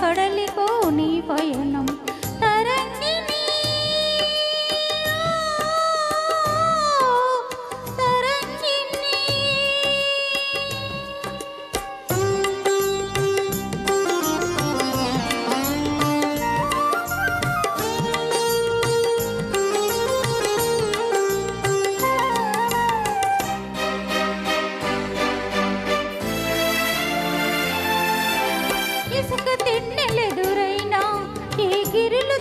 கடலிகோ நீ பயணம் గుండెలెదురైనా ఈ గిరులు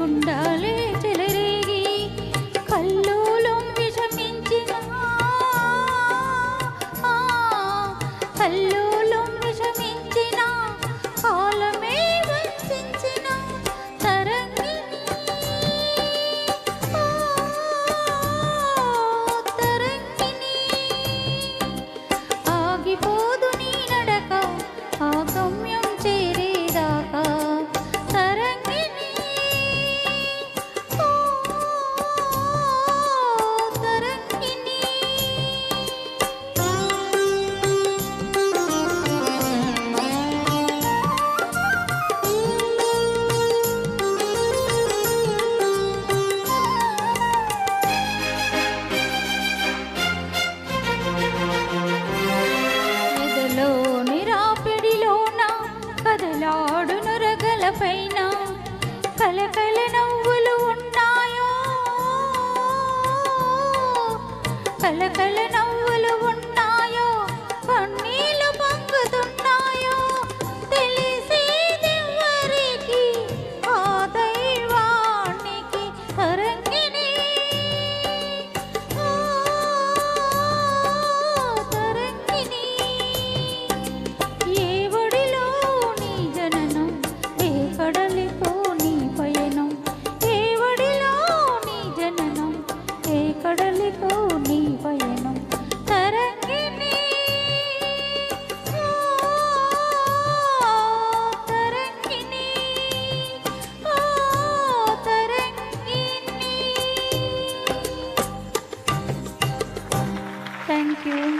గుండాలే చెలరేగి కల్లోలం విషమించిన కల్లోలం విషమించిన కాలమే వంచిన తరంగి తరంగిని ఆగిపో